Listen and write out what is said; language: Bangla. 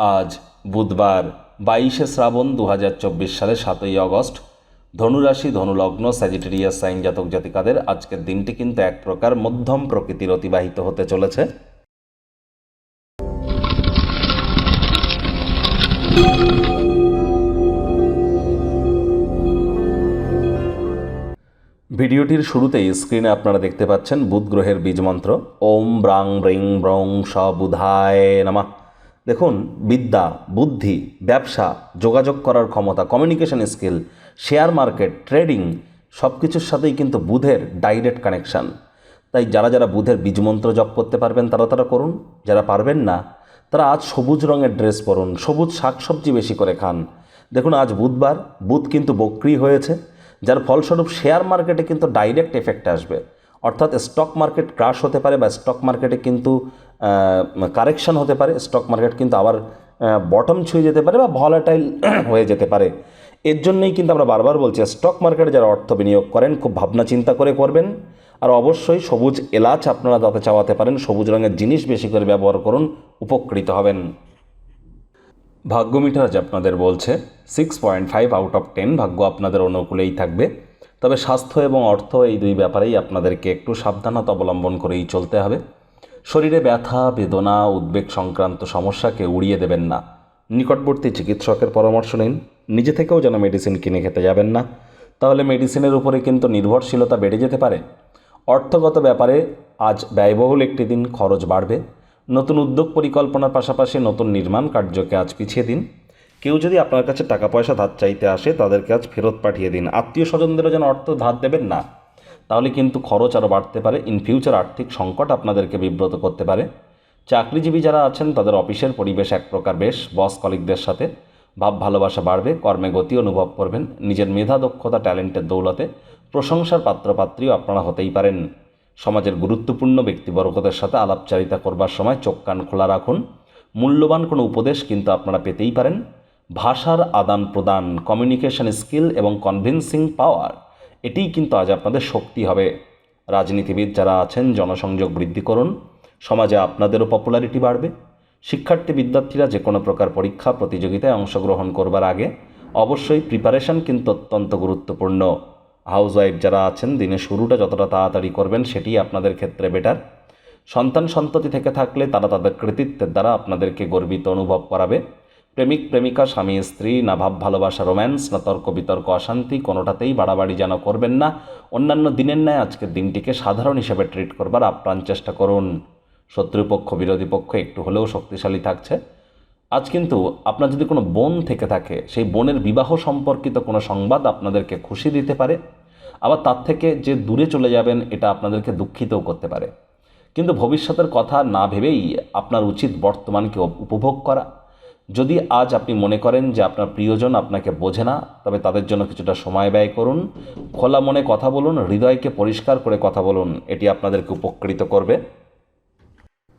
আজ বুধবার বাইশে শ্রাবণ দু হাজার চব্বিশ সালে সাতই আগস্ট। ধনুরাশি, ধনুলগ্ন স্যাজিটেরিয়াস সাইন জাতক জাতিকাদের আজকের দিনটি কিন্তু এক প্রকার মধ্যম প্রকৃতির অতিবাহিত হতে চলেছে। ভিডিওটির শুরুতেই স্ক্রিনে আপনারা দেখতে পাচ্ছেন বুধ গ্রহের বীজমন্ত্র ওম ব্রাং ব্রিং ব্রং স বুধায় নামা। দেখুন, বিদ্যা, বুদ্ধি, ব্যবসা, যোগাযোগ করার ক্ষমতা communication skill share market trading সব কিছুর সাথেই কিন্তু বুধের ডাইরেক্ট কানেকশান তাই যারা যারা বুধের বীজমন্ত্র জপ করতে পারবেন, তারা তারা করুন। যারা পারবেন না, তারা আজ সবুজ রঙের ড্রেস পরুন, সবুজ শাকসবজি বেশি করে খান। দেখুন, আজ বুধবার, বুধ কিন্তু বক্রি হয়েছে, যার ফলস্বরূপ শেয়ার মার্কেটে কিন্তু ডাইরেক্ট এফেক্ট আসবে। অর্থাৎ স্টক মার্কেট ক্রাশ হতে পারে বা স্টক মার্কেটে কিন্তু কারেকশন হতে পারে স্টক মার্কেট কিন্তু আবার বটম ছুঁয়ে যেতে পারে বা ভলাটাইল হয়ে যেতে পারে। এর জন্যই কিন্তু আমরা বারবার বলছি স্টক মার্কেটে যারা অর্থ বিনিয়োগ করেন, খুব ভাবনা চিন্তা করে করবেন। আর অবশ্যই সবুজ এলাচ আপনারা তাতে চাওয়াতে পারেন, সবুজ রঙের জিনিস বেশি করে ব্যবহার করুন, উপকৃত হবেন। ভাগ্য মিটার আজ আপনাদের বলছে six point five out of ten ভাগ্য আপনাদের অনুকূলেই থাকবে। তবে স্বাস্থ্য এবং অর্থ এই দুই ব্যাপারেই আপনাদেরকে একটু সাবধানতা অবলম্বন করেই চলতে হবে। শরীরে ব্যথা, বেদনা, উদ্বেগ সংক্রান্ত সমস্যাকে উড়িয়ে দেবেন না। নিকটবর্তী চিকিৎসকের পরামর্শ নিন। নিজে থেকেও যেন মেডিসিন কিনে খেতে যাবেন না। তাহলে মেডিসিনের উপরে কিন্তু নির্ভরশীলতা বেড়ে যেতে পারে। অর্থগত ব্যাপারে আজ ব্যয়বহুল একটি দিন খরচ বাড়বে। নতুন উদ্যোগ পরিকল্পনার পাশাপাশি নতুন নির্মাণ কার্যকে আজ পিছিয়ে দিন। কেউ যদি আপনার কাছে টাকা পয়সা ধার চাইতে আসে, তাদেরকে আজ ফেরত পাঠিয়ে দিন। আত্মীয় স্বজনদেরও যেন অর্থ ধার দেবেন না। তাহলে কিন্তু খরচ আরও বাড়তে পারে। ইন ফিউচার আর্থিক সংকট আপনাদেরকে বিব্রত করতে পারে। চাকরিজীবী যারা আছেন, তাদের অফিসের পরিবেশ এক প্রকার বেশ। বস কলিকদের সাথে ভাব ভালোবাসা বাড়বে, কর্মে গতি অনুভব করবেন। নিজের মেধা, দক্ষতা, ট্যালেন্টের দৌলতে প্রশংসার পাত্রপাত্রীও আপনারা হতেই পারেন। সমাজের গুরুত্বপূর্ণ ব্যক্তিবর্গদের সাথে আলাপচারিতা করবার সময় চোখ কান খোলা রাখুন। মূল্যবান কোনো উপদেশ কিন্তু আপনারা পেতেই পারেন। ভাষার আদান প্রদান কমিউনিকেশন স্কিল এবং কনভিন্সিং পাওয়ার এটিই কিন্তু আজ আপনাদের শক্তি হবে। রাজনীতিবিদ যারা আছেন, জনসংযোগ বৃদ্ধি করুন। সমাজে আপনাদেরও পপুলারিটি বাড়বে। শিক্ষার্থী বিদ্যার্থীরা যে কোনো প্রকার পরীক্ষা, প্রতিযোগিতায় অংশগ্রহণ করবার আগে অবশ্যই প্রিপারেশন কিন্তু অত্যন্ত গুরুত্বপূর্ণ। হাউস ওয়াইফ যারা আছেন দিনের শুরুটা যতটা তাড়াতাড়ি করবেন সেটি আপনাদের ক্ষেত্রে বেটার সন্তান সন্ততি থেকে থাকলে তারা তাদের কৃতিত্বের দ্বারা আপনাদেরকে গর্বিত অনুভব করাবে। প্রেমিক, প্রেমিকা, স্বামী, স্ত্রী না ভাব ভালোবাসা, রোম্যান্স না তর্ক বিতর্ক, অশান্তি, কোনোটাতেই বাড়াবাড়ি যেন করবেন না। অন্যান্য দিনের ন্যায় আজকের দিনটিকে সাধারণ হিসেবে ট্রিট করবার আপ্রাণ চেষ্টা করুন। শত্রুপক্ষ, বিরোধী পক্ষ একটু হলেও শক্তিশালী থাকছে। আজ কিন্তু আপনার যদি কোনো বোন থেকে থাকে, সেই বোনের বিবাহ সম্পর্কিত কোনো সংবাদ আপনাদেরকে খুশি দিতে পারে। আবার তার থেকে যে দূরে চলে যাবেন, এটা আপনাদেরকে দুঃখিতও করতে পারে। কিন্তু ভবিষ্যতের কথা না ভেবেই আপনার উচিত বর্তমানকে উপভোগ করা। যদি আজ আপনি মনে করেন যে আপনার প্রিয়জন আপনাকে বোঝে না, তবে তাদের জন্য কিছুটা সময় ব্যয় করুন। খোলা মনে কথা বলুন, হৃদয়কে পরিষ্কার করে কথা বলুন, এটি আপনাদেরকে উপকৃত করবে।